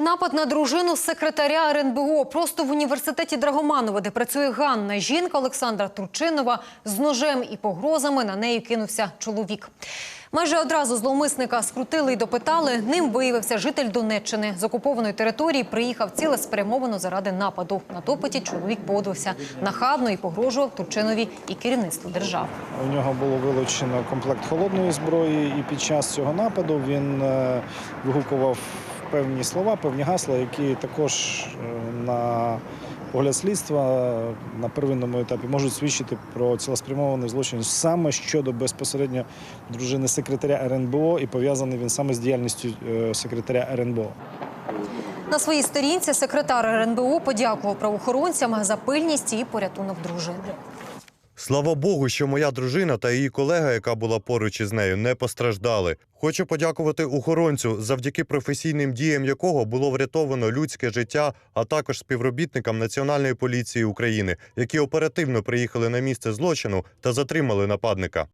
Напад на дружину секретаря РНБО просто в університеті Драгоманова, де працює Ганна. Жінка Олександра Турчинова з ножем і погрозами на неї кинувся чоловік. Майже одразу зловмисника скрутили і допитали. Ним виявився житель Донеччини. З окупованої території приїхав цілеспрямовано заради нападу. На допиті чоловік поводився нахабно і погрожував Турчинові і керівництву держави. У нього було вилучено комплект холодної зброї, і під час цього нападу він е, вигукував певні слова, певні гасла, які також е, на погляд слідства на первинному етапі можуть свідчити про цілеспрямований злочин саме щодо безпосередньо дружини секретаря РНБО, і пов'язаний він саме з діяльністю е, секретаря РНБО. На своїй сторінці секретар РНБО подякував правоохоронцям за пильність і порятунок дружини. Слава Богу, що моя дружина та її колега, яка була поруч із нею, не постраждали. Хочу подякувати охоронцю, завдяки професійним діям якого було врятовано людське життя, а також співробітникам Національної поліції України, які оперативно приїхали на місце злочину та затримали нападника.